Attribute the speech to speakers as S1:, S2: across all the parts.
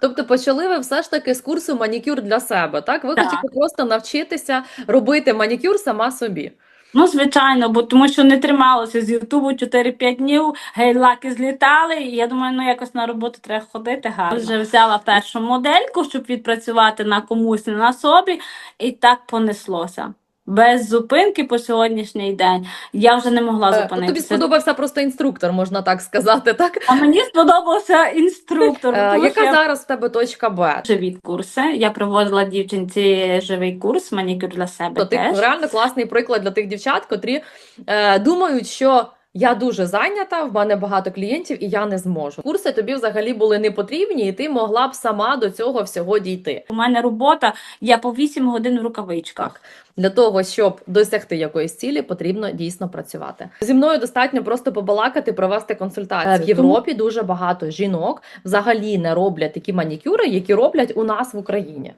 S1: Тобто почали ви все ж таки з курсу манікюр для себе, так? Ви
S2: Так.
S1: хотіли просто навчитися робити манікюр сама собі.
S2: Ну, звичайно, бо тому що не трималося з Ютубу 4-5 днів, гейлаки злітали, і я думаю, ну якось на роботу треба ходити гарно. Вже взяла першу модельку, щоб відпрацювати на комусь, не на собі, і так понеслося. Без зупинки по сьогоднішній день я вже не могла
S1: зупинитися. Тобі сподобався просто інструктор, можна так сказати, так?
S2: А мені сподобався інструктор.
S1: Е, Яка
S2: я
S1: зараз в тебе точка Б?
S2: живі курси. Я проводила дівчинці живий курс, манікюр для себе
S1: То ти реально класний приклад для тих дівчат, котрі е, думають, що я дуже зайнята, в мене багато клієнтів, і я не зможу. Курси тобі взагалі були не потрібні, і ти могла б сама до цього всього дійти.
S2: У мене робота, я по 8 годин в рукавичках.
S1: Для того, щоб досягти якоїсь цілі, потрібно дійсно працювати. Зі мною достатньо просто побалакати, провести консультацію.
S2: Е,
S1: В Європі дуже багато жінок взагалі не роблять такі манікюри, які роблять у нас в Україні.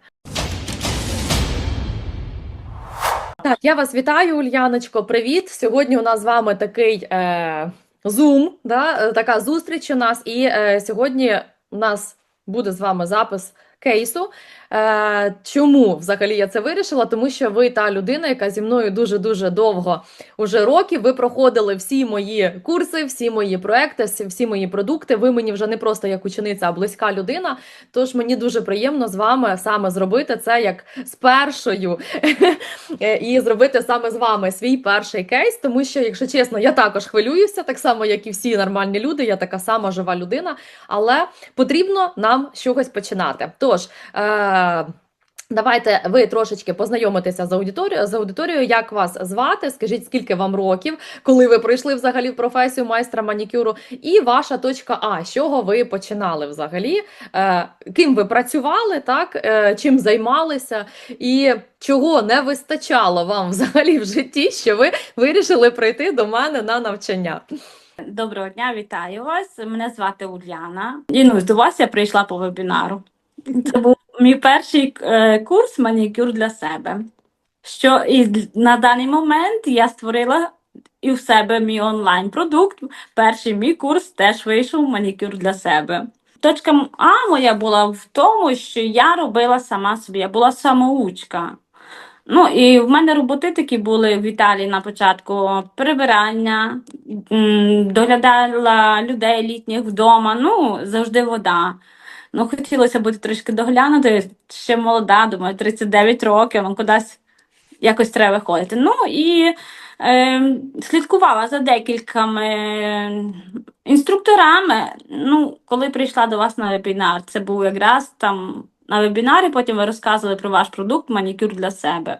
S1: Так, я вас вітаю, Ульяночко. Привіт! Сьогодні у нас з вами такий е, зум, да, е, така зустріч у нас. І е, сьогодні у нас буде з вами запис кейсу. Е, чому взагалі я це вирішила? Тому що ви та людина, яка зі мною дуже-дуже довго уже років. Ви проходили всі мої курси, всі мої проекти, всі, мої продукти. Ви мені вже не просто як учениця, а близька людина. Тож мені дуже приємно з вами саме зробити це як з першою Е, і зробити саме з вами свій перший кейс. Тому що, якщо чесно, я також хвилююся, так само як і всі нормальні люди. Я така сама жива людина, але потрібно нам чогось починати. Тож. Е- Давайте ви трошечки познайомитеся з аудиторією, з аудиторією, як вас звати, скажіть, скільки вам років, коли ви прийшли взагалі в професію майстра манікюру, і ваша точка А, з чого ви починали взагалі, е, ким ви працювали, так, е, чим займалися, і чого не вистачало вам взагалі в житті, що ви вирішили прийти до мене на навчання.
S2: Доброго дня, вітаю вас. Мене звати Уляна. І ну, до вас я прийшла по вебінару. Це був мій перший е, курс манікюр для себе. Що і на даний момент я створила і в себе мій онлайн-продукт. Перший мій курс теж вийшов манікюр для себе. Точка А моя була в тому, що я робила сама собі, я була самоучка. Ну і в мене роботи такі були в Італії на початку прибирання, доглядала людей літніх вдома, ну, завжди вода. Ну, хотілося бути трошки доглянути, ще молода, думаю, 39 років, ну, кудись якось треба виходити. Ну і е, слідкувала за декількома інструкторами. Ну, коли прийшла до вас на вебінар, це був якраз там на вебінарі, потім ви розказували про ваш продукт манікюр для себе.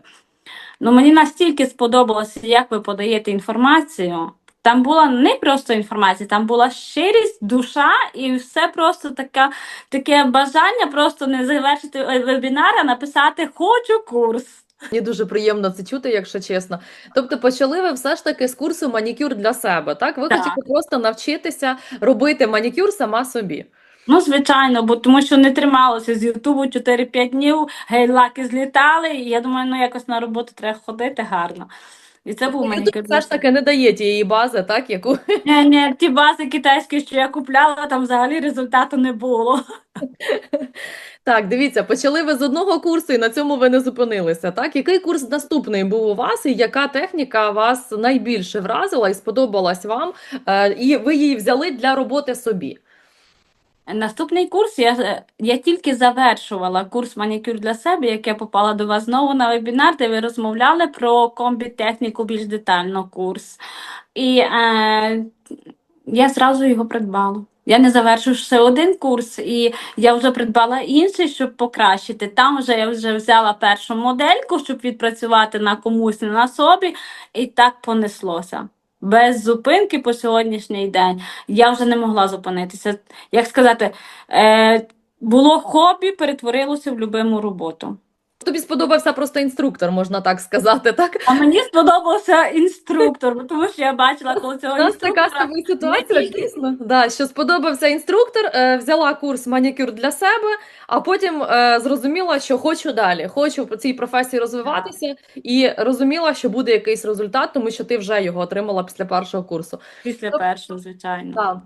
S2: Ну, мені настільки сподобалося, як ви подаєте інформацію. Там була не просто інформація, там була щирість, душа і все просто така, таке бажання просто не завершити е, вебінар, а написати Хочу курс.
S1: Мені дуже приємно це чути, якщо чесно. Тобто, почали ви все ж таки з курсу манікюр для себе, так? Ви
S2: Так.
S1: хотіли просто навчитися робити манікюр сама собі.
S2: Ну, звичайно, бо тому що не трималося з Ютубу 4-5 днів, гейлаки злітали, і я думаю, ну якось на роботу треба ходити гарно. І це був манікюр.
S1: все ж таки не дає тієї бази, так, яку
S2: Ні, ні, ті бази китайські, що я купляла, там взагалі результату не було.
S1: так, дивіться, почали ви з одного курсу, і на цьому ви не зупинилися. Так, який курс наступний був у вас, і яка техніка вас найбільше вразила і сподобалась вам, е, і ви її взяли для роботи собі?
S2: Наступний курс я, я тільки завершувала курс манікюр для себе, як я попала до вас знову на вебінар, де ви розмовляли про комбі-техніку більш детально курс. І е, я зразу його придбала. Я не завершу ще один курс, і я вже придбала інший, щоб покращити. Там вже я вже взяла першу модельку, щоб відпрацювати на комусь, не на собі, і так понеслося. Без зупинки по сьогоднішній день я вже не могла зупинитися. Як сказати, е, було хобі, перетворилося в любиму роботу.
S1: Тобі сподобався просто інструктор, можна так сказати, так?
S2: А мені сподобався інструктор, тому що я бачила, коли цього
S1: У нас така з тобою ситуація, дійсно. Да, що сподобався інструктор, е, взяла курс манікюр для себе, а потім е, зрозуміла, що хочу далі, хочу по цій професії розвиватися, і розуміла, що буде якийсь результат, тому що ти вже його отримала після першого курсу.
S2: Після першого, звичайно.
S1: Так.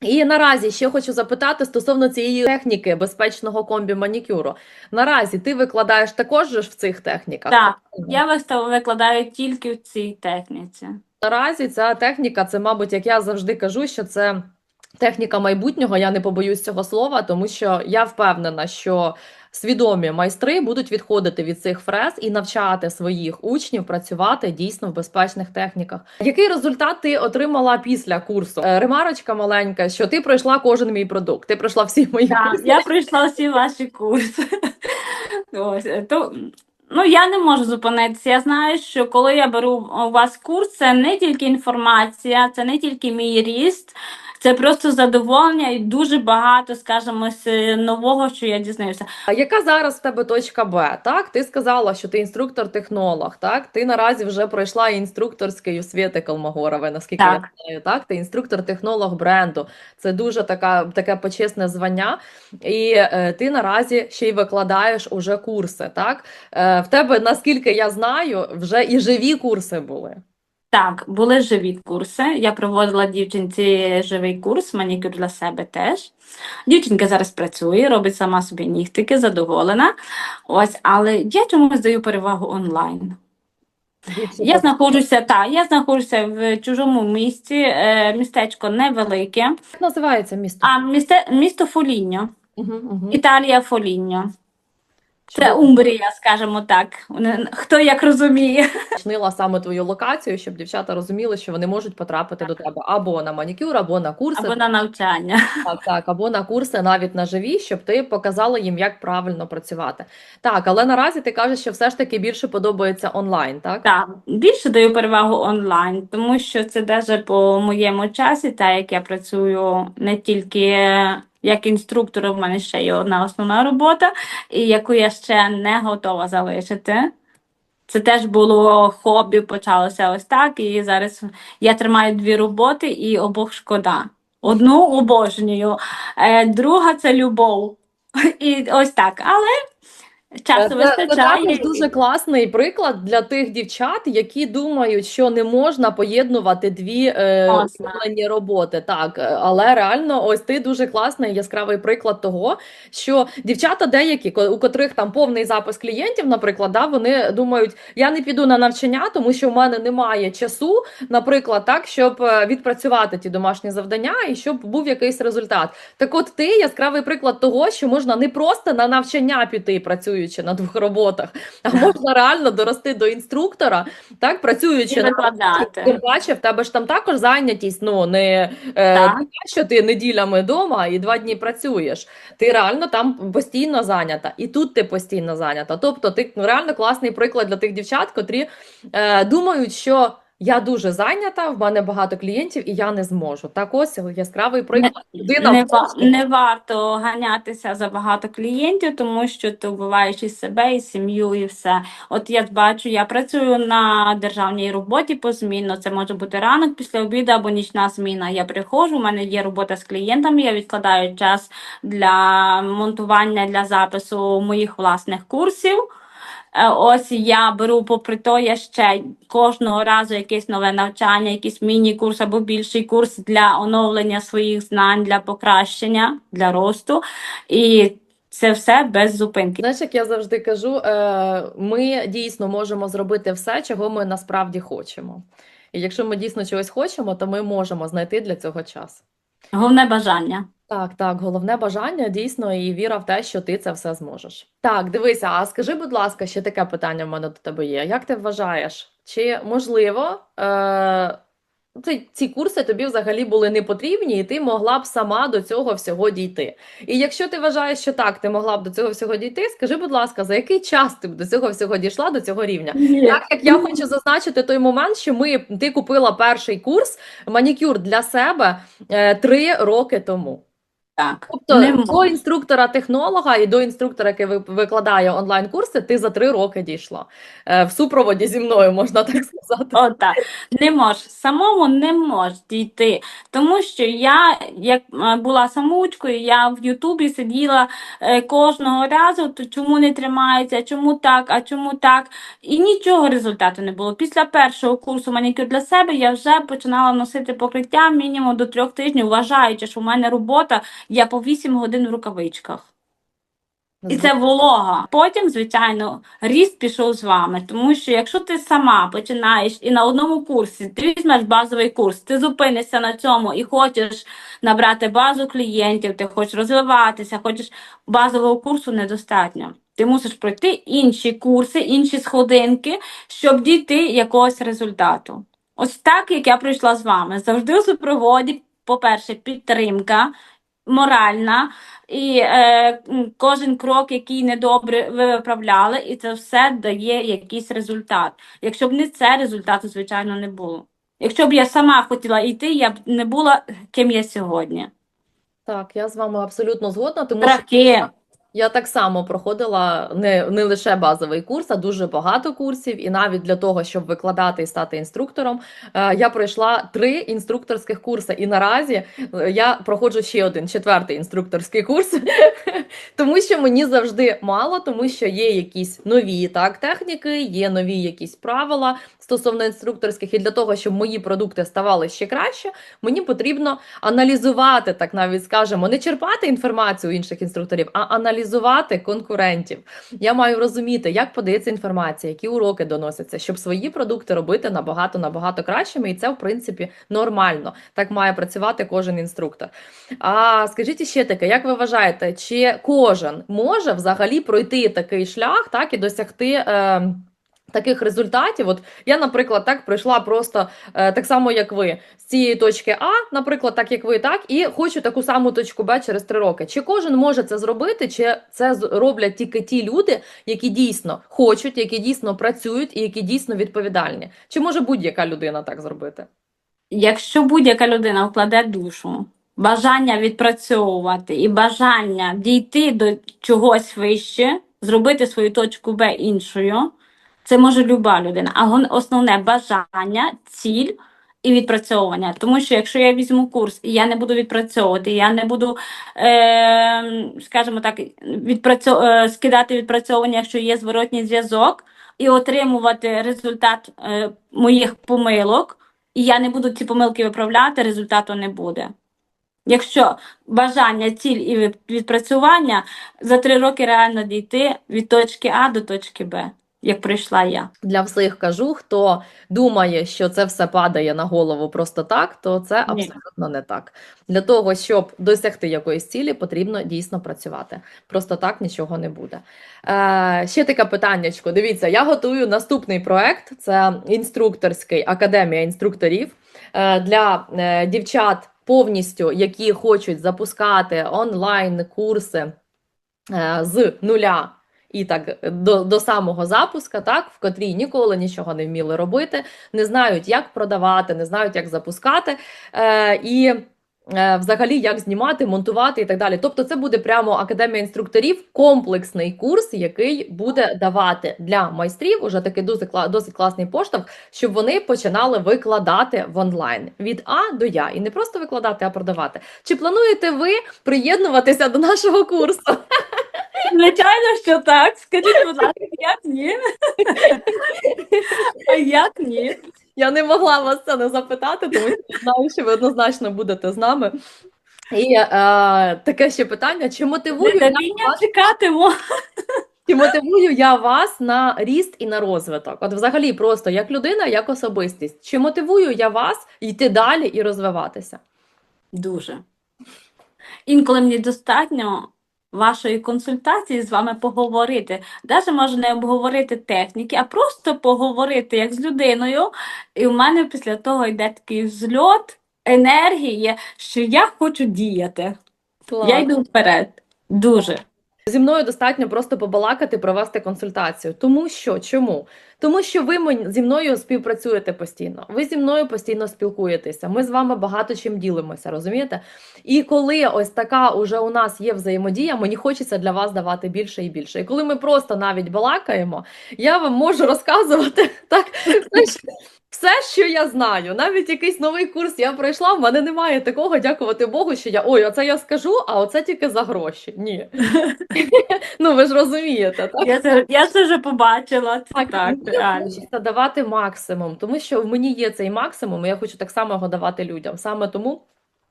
S1: І наразі ще хочу запитати стосовно цієї техніки безпечного комбі манікюру. Наразі ти викладаєш також в цих техніках?
S2: Так, я викладаю тільки в цій техніці.
S1: Наразі ця техніка, це, мабуть, як я завжди кажу, що це техніка майбутнього. Я не побоюсь цього слова, тому що я впевнена, що свідомі майстри будуть відходити від цих фрез і навчати своїх учнів працювати дійсно в безпечних техніках. Який результат ти отримала після курсу? Е, Ремарочка маленька, що ти пройшла кожен мій продукт. Ти пройшла всі мої
S2: Так,
S1: курси.
S2: я пройшла всі ваші курси. Ось, е, то, ну, я не можу зупинитися. Я знаю, що коли я беру у вас курс, це не тільки інформація, це не тільки мій ріст, це просто задоволення і дуже багато, скажімо, нового, що я дізнаюся.
S1: А яка зараз в тебе точка Б? Так, ти сказала, що ти інструктор-технолог. Так, ти наразі вже пройшла інструкторський у Світи Колмогорової, наскільки я знаю. Так, ти інструктор-технолог бренду. Це дуже така таке почесне звання. І е, ти наразі ще й викладаєш уже курси. Так, е, в тебе, наскільки я знаю, вже і живі курси були.
S2: Так, були живі курси. Я проводила дівчинці живий курс, манікюр для себе теж. Дівчинка зараз працює, робить сама собі нігтики, задоволена. Ось, але я чомусь даю перевагу онлайн. Я знаходжуся, та, я знаходжуся в чужому місті, е, містечко невелике,
S1: Як називається місто?
S2: а місте, місто Фоліньо,
S1: Угу, угу.
S2: Італія Фоліньо. Це Умбрія, скажімо так. Хто як розуміє.
S1: уточнила саме твою локацію, щоб дівчата розуміли, що вони можуть потрапити до тебе або на манікюр, або на курси.
S2: Або на навчання.
S1: Так, так, або на курси навіть на живі, щоб ти показала їм, як правильно працювати. Так, але наразі ти кажеш, що все ж таки більше подобається онлайн, так?
S2: Так, більше даю перевагу онлайн, тому що це даже по моєму часі, так як я працюю не тільки як інструктора, в мене ще є одна основна робота, і яку я ще не готова залишити. Це теж було хобі, почалося ось так. І зараз я тримаю дві роботи, і обох шкода. Одну обожнюю, е, друга це любов. І ось так. Але часу
S1: Це, це
S2: вистачає.
S1: також дуже класний приклад для тих дівчат, які думають, що не можна поєднувати дві е, улюблені роботи. Так, е, але реально, ось ти дуже класний яскравий приклад того, що дівчата деякі, ко- у котрих там повний запис клієнтів, наприклад, да, вони думають, я не піду на навчання, тому що в мене немає часу, наприклад, так, щоб е, відпрацювати ті домашні завдання і щоб був якийсь результат. Так от ти яскравий приклад того, що можна не просто на навчання піти, працюючи на двох роботах, а можна реально дорости до інструктора, так, працюючи на. Тим паче, в тебе ж там також зайнятість, ну не е,
S2: Так.
S1: не що ти неділями вдома і два дні працюєш. Ти реально там постійно зайнята, і тут ти постійно зайнята. Тобто, ти ну, реально класний приклад для тих дівчат, котрі е, думають, що я дуже зайнята, в мене багато клієнтів, і я не зможу. Так ось яскравий приклад. Людина
S2: Не, ва- не варто ганятися за багато клієнтів, тому що ти вбиваєш і себе, і сім'ю, і все. От я бачу, я працюю на державній роботі позмінно. Це може бути ранок після обіду або нічна зміна. Я приходжу, у мене є робота з клієнтами, я відкладаю час для монтування, для запису моїх власних курсів. Е, Ось я беру, попри то, я ще кожного разу якесь нове навчання, якийсь міні-курс або більший курс для оновлення своїх знань, для покращення, для росту. І це все без зупинки.
S1: Знаєш, як я завжди кажу, е, ми дійсно можемо зробити все, чого ми насправді хочемо. І якщо ми дійсно чогось хочемо, то ми можемо знайти для цього час.
S2: Головне бажання.
S1: Так, так, головне бажання дійсно і віра в те, що ти це все зможеш. Так, дивися, а скажи, будь ласка, ще таке питання в мене до тебе є. Як ти вважаєш, чи можливо е, ці, ці курси тобі взагалі були не потрібні, і ти могла б сама до цього всього дійти? І якщо ти вважаєш, що так, ти могла б до цього всього дійти, скажи, будь ласка, за який час ти б до цього всього дійшла, до цього рівня? Так як я хочу зазначити той момент, що ми ти купила перший курс манікюр для себе е, три роки тому.
S2: Так.
S1: Тобто
S2: Не
S1: до інструктора-технолога і до інструктора, який ви- викладає онлайн-курси, ти за три роки дійшла. Е, В супроводі зі мною, можна так сказати.
S2: Отак. Не можеш. Самому не можеш дійти. Тому що я, як е, була самоучкою, я в Ютубі сиділа е, кожного разу, то чому не тримається, чому так, а чому так. І нічого результату не було. Після першого курсу манікюр для себе я вже починала носити покриття мінімум до трьох тижнів, вважаючи, що в мене робота, я по 8 годин в рукавичках. І це волога. Потім, звичайно, ріст пішов з вами. Тому що якщо ти сама починаєш і на одному курсі ти візьмеш базовий курс, ти зупинишся на цьому і хочеш набрати базу клієнтів, ти хочеш розвиватися, хочеш базового курсу недостатньо. Ти мусиш пройти інші курси, інші сходинки, щоб дійти якогось результату. Ось так, як я пройшла з вами. Завжди у супроводі, по-перше, підтримка моральна, і е, кожен крок, який недобре ви виправляли, і це все дає якийсь результат. Якщо б не це, результату, звичайно, не було. Якщо б я сама хотіла йти, я б не була ким я сьогодні.
S1: Так, я з вами абсолютно згодна, тому що
S2: Страхи.
S1: Я так само проходила не, не лише базовий курс, а дуже багато курсів. І навіть для того, щоб викладати і стати інструктором, е, я пройшла три інструкторських курси. І наразі е, я проходжу ще один четвертий інструкторський курс, тому що мені завжди мало, тому що є якісь нові так, техніки, є нові якісь правила стосовно інструкторських. І для того, щоб мої продукти ставали ще краще, мені потрібно аналізувати, так навіть скажемо, не черпати інформацію інших інструкторів, а аналізувати конкурентів. Я маю розуміти, як подається інформація, які уроки доносяться, щоб свої продукти робити набагато набагато кращими, і це в принципі нормально. Так має працювати кожен інструктор. А скажіть ще таке, як ви вважаєте, чи кожен може взагалі пройти такий шлях, так і досягти? Е, Таких результатів, от я, наприклад, так пройшла просто е, так само, як ви, з цієї точки А, наприклад, так як ви, так, і хочу таку саму точку Б через три роки. Чи кожен може це зробити, чи це роблять тільки ті люди, які дійсно хочуть, які дійсно працюють і які дійсно відповідальні? Чи може будь-яка людина так зробити?
S2: Якщо будь-яка людина вкладе душу, бажання відпрацьовувати і бажання дійти до чогось вище, зробити свою точку Б іншою, це може люба людина. А основне бажання, ціль і відпрацьовування. Тому що якщо я візьму курс і я не буду відпрацьовувати, я не буду, е, скажімо так, відпрацьо... е, скидати відпрацьовування, якщо є зворотній зв'язок, і отримувати результат е, моїх помилок і я не буду ці помилки виправляти, результату не буде. Якщо бажання, ціль і від- відпрацювання за три роки реально дійти від точки А до точки Б, як пройшла я.
S1: Для всіх кажу, хто думає, що це все падає на голову просто так, то це
S2: Ні.
S1: абсолютно не так. Для того, щоб досягти якоїсь цілі, потрібно дійсно працювати. Просто так нічого не буде. Е, ще таке питаннячко. Дивіться, я готую наступний проект. Це інструкторський академія інструкторів е, для е, дівчат повністю, які хочуть запускати онлайн курси е, з нуля. І так до, до самого запуска, так, в котрій ніколи нічого не вміли робити, не знають, як продавати, не знають, як запускати, е, і е, взагалі як знімати, монтувати і так далі. Тобто, це буде прямо академія інструкторів, комплексний курс, який буде давати для майстрів уже такий досить класний поштовх, щоб вони починали викладати в онлайн від А до Я. І не просто викладати, а продавати. Чи плануєте ви приєднуватися до нашого курсу?
S2: Звичайно, що так. Скажіть, будь ласка, як ні? А як ні?
S1: Я не могла вас це не запитати, тому що знаю, що ви однозначно будете з нами. І е, таке ще питання: чи мотивую, я вас,
S2: чекатиму.
S1: чи мотивую я вас на ріст і на розвиток? От взагалі, просто як людина, як особистість. Чи мотивую я вас йти далі і розвиватися?
S2: Дуже. Інколи мені достатньо вашої консультації з вами поговорити. Даже може не обговорити техніки, а просто поговорити як з людиною. І в мене після того йде такий взльот енергії, що я хочу діяти. Я йду вперед. Дуже.
S1: Зі мною достатньо просто побалакати, провести консультацію. Тому що чому? Тому що ви зі мною співпрацюєте постійно. Ви зі мною постійно спілкуєтеся. Ми з вами багато чим ділимося, розумієте? І коли ось така уже у нас є взаємодія, мені хочеться для вас давати більше і більше. І коли ми просто навіть балакаємо, я вам можу розказувати так все, що- я знаю. Навіть якийсь новий курс я пройшла. В мене немає такого, дякувати Богу, що я ой, оце я скажу, а оце тільки за гроші. Ні. Ну ви ж розумієте, так?
S2: Я це, я це вже побачила. Це
S1: Так,
S2: так,
S1: хочеться давати максимум, тому що в мені є цей максимум, і я хочу так само його давати людям. Саме тому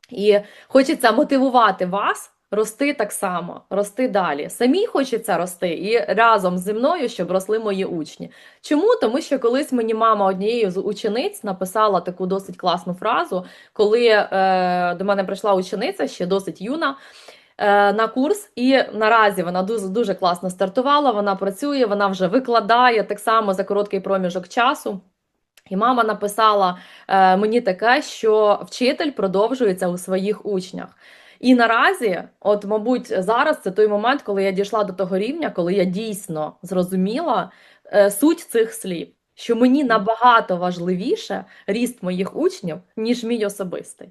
S1: і хочеться мотивувати вас рости так само, рости далі. Самі хочеться рости і разом зі мною, щоб росли мої учні. Чому? Тому що колись мені мама однією з учениць написала таку досить класну фразу, коли е, до мене прийшла учениця, ще досить юна. е, На курс, і наразі вона дуже дуже класно стартувала. Вона працює, вона вже викладає так само за короткий проміжок часу. І мама написала е, мені таке, що вчитель продовжується у своїх учнях. І наразі, от, мабуть, зараз це той момент, коли я дійшла до того рівня, коли я дійсно зрозуміла е, суть цих слів, що мені набагато важливіше ріст моїх учнів, ніж мій особистий.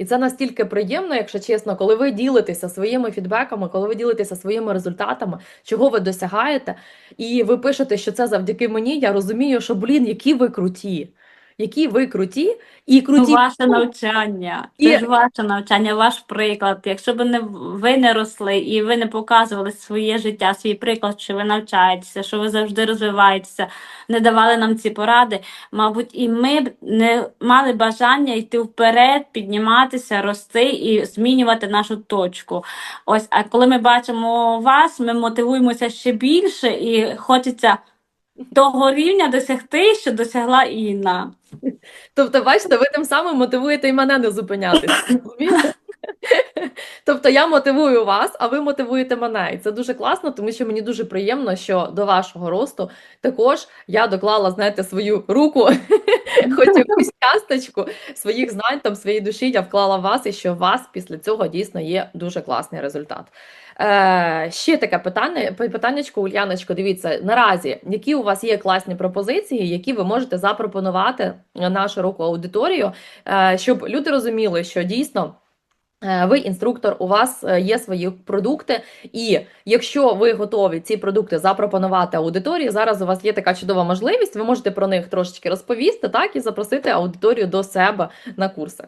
S1: І це настільки приємно, якщо чесно, коли ви ділитеся своїми фідбеками, коли ви ділитеся своїми результатами, чого ви досягаєте, і ви пишете, що це завдяки мені, я розумію, що, блін, які ви круті, які ви круті, і круті.
S2: Ваше навчання,
S1: І-
S2: це ж ваше навчання, ваш приклад. Якщо б не ви не росли і ви не показували своє життя, свій приклад, що ви навчаєтеся, що ви завжди розвиваєтеся, не давали нам ці поради, мабуть, і ми б не мали бажання йти вперед, підніматися, рости і змінювати нашу точку. Ось, а коли ми бачимо вас, ми мотивуємося ще більше і хочеться того рівня досягти, що досягла Інна.
S1: Тобто, бачите, ви тим самим мотивуєте і мене не зупинятися. Тобто я мотивую вас, а ви мотивуєте мене. І це дуже класно, тому що мені дуже приємно, що до вашого росту також я доклала, знаєте, свою руку, хоч якусь часточку своїх знань, там своєї душі я вклала в вас, і що у вас після цього дійсно є дуже класний результат. Е, ще таке питання, питаннячко, Ульяночко, дивіться, наразі, які у вас є класні пропозиції, які ви можете запропонувати на широку аудиторію, е, щоб люди розуміли, що дійсно. е, Ви інструктор, у вас є свої продукти, і якщо ви готові ці продукти запропонувати аудиторії, зараз у вас є така чудова можливість. Ви можете про них трошечки розповісти, так і запросити аудиторію до себе на курси.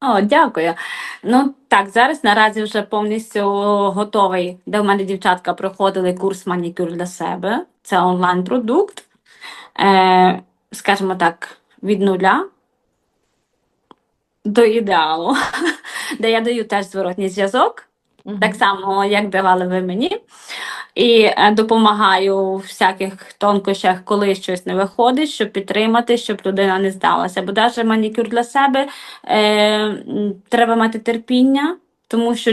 S2: О, дякую. Ну так, зараз наразі вже повністю готовий, де в мене дівчатка проходили курс манікюр для себе. Це онлайн-продукт, е, скажімо так, від нуля до ідеалу, де я даю теж зворотній зв'язок.
S1: Мгм.
S2: Так само, як давали ви мені. І е, допомагаю у всяких тонкощах, коли щось не виходить, щоб підтримати, щоб людина не здалася. Бо навіть манікюр для себе е, треба мати терпіння, тому що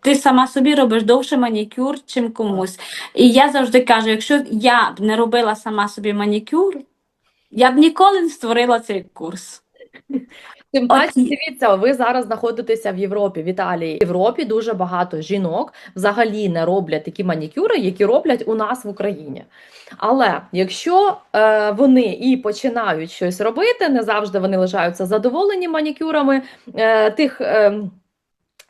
S2: ти сама собі робиш довше манікюр, чим комусь. І я завжди кажу: якщо я б не робила сама собі манікюр, я б ніколи не створила цей курс.
S1: Тим паче, дивіться, ви зараз знаходитеся в Європі, в Італії. В Європі дуже багато жінок взагалі не роблять такі манікюри, які роблять у нас в Україні. Але якщо е, вони і починають щось робити, не завжди вони лишаються задоволені манікюрами е, тих. Е,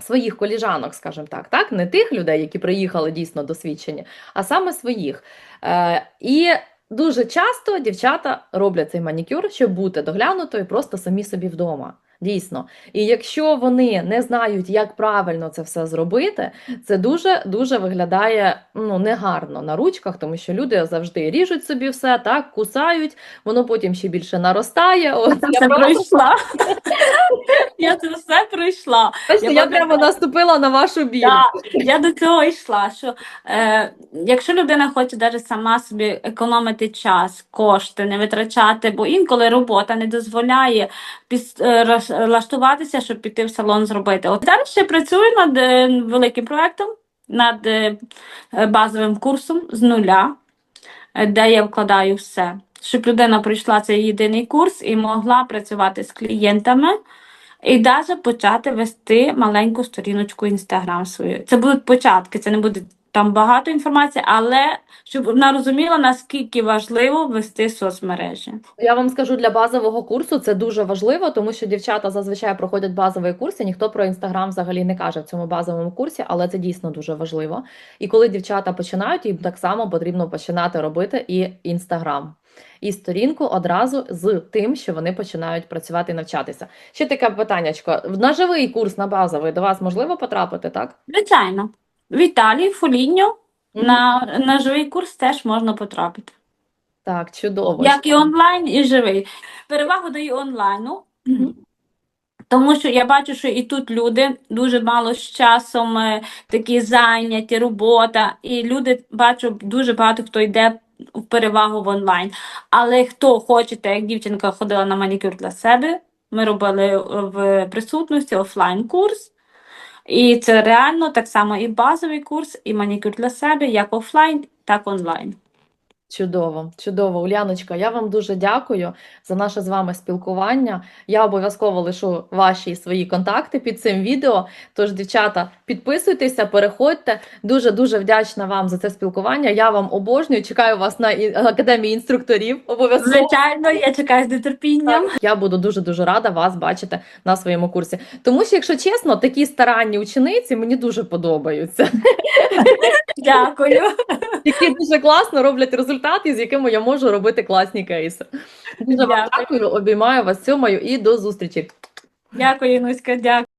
S1: Своїх коліжанок, скажімо так, так, не тих людей, які приїхали дійсно досвідчені, а саме своїх. Е, і Дуже часто дівчата роблять цей манікюр, щоб бути доглянутою просто самі собі вдома. Дійсно. І якщо вони не знають, як правильно це все зробити, це дуже дуже виглядає ну, негарно на ручках, тому що люди завжди ріжуть собі все, так, кусають, воно потім ще більше наростає. От,
S2: Я це
S1: просто-
S2: пройшла. Я це все пройшла. Я
S1: я прямо наступила на вашу біль.
S2: Так, я до цього йшла. Що е, якщо людина хоче навіть сама собі економити час, кошти, не витрачати, бо інколи робота не дозволяє піс, е, влаштуватися, щоб піти в салон зробити. От зараз ще працюю над е, великим проектом, над е, е, базовим курсом з нуля, де я вкладаю все. Щоб людина пройшла цей єдиний курс і могла працювати з клієнтами І навіть почати вести маленьку сторіночку Інстаграм свою. Це будуть початки, це не буде там багато інформації, але щоб вона розуміла, наскільки важливо вести соцмережі.
S1: Я вам скажу для базового курсу це дуже важливо, тому що дівчата зазвичай проходять базовий курс, і ніхто про інстаграм взагалі не каже в цьому базовому курсі, але це дійсно дуже важливо. І коли дівчата починають, їм так само потрібно починати робити і інстаграм. І сторінку одразу з тим, що вони починають працювати і навчатися. Ще таке питаннячко. На живий курс на базовий до вас можливо потрапити, так?
S2: Звичайно, в Італії, Фоліньо,
S1: Мгм.
S2: на, на живий курс теж можна потрапити.
S1: Так, чудово.
S2: Як і онлайн, і живий. Перевагу даю онлайну,
S1: Мгм.
S2: тому що я бачу, що і тут люди дуже мало з часом е, такі зайняті, робота, і люди бачу, дуже багато хто йде в перевагу в онлайн. Але хто хоче, так як дівчинка ходила на манікюр для себе, ми робили е, в присутності офлайн курс. І це реально так само і базовий курс, і манікюр для себе, як офлайн, так онлайн.
S1: Чудово, чудово, Уляночка. Я вам дуже дякую за наше з вами спілкування. Я обов'язково лишу ваші свої контакти під цим відео. Тож, дівчата, підписуйтеся, переходьте. Дуже дуже вдячна вам за це спілкування. Я вам обожнюю. Чекаю вас на академії інструкторів. Обов'язково.
S2: Звичайно, я чекаю з нетерпінням.
S1: Я буду дуже дуже рада вас бачити на своєму курсі. Тому що, якщо чесно, такі старанні учениці мені дуже подобаються.
S2: Дякую.
S1: які дуже класно роблять результати, з якими я можу робити класні кейси. Дуже вам Дякую. обіймаю вас, цьомаю і до зустрічі.
S2: Дякую, Інуська, дякую.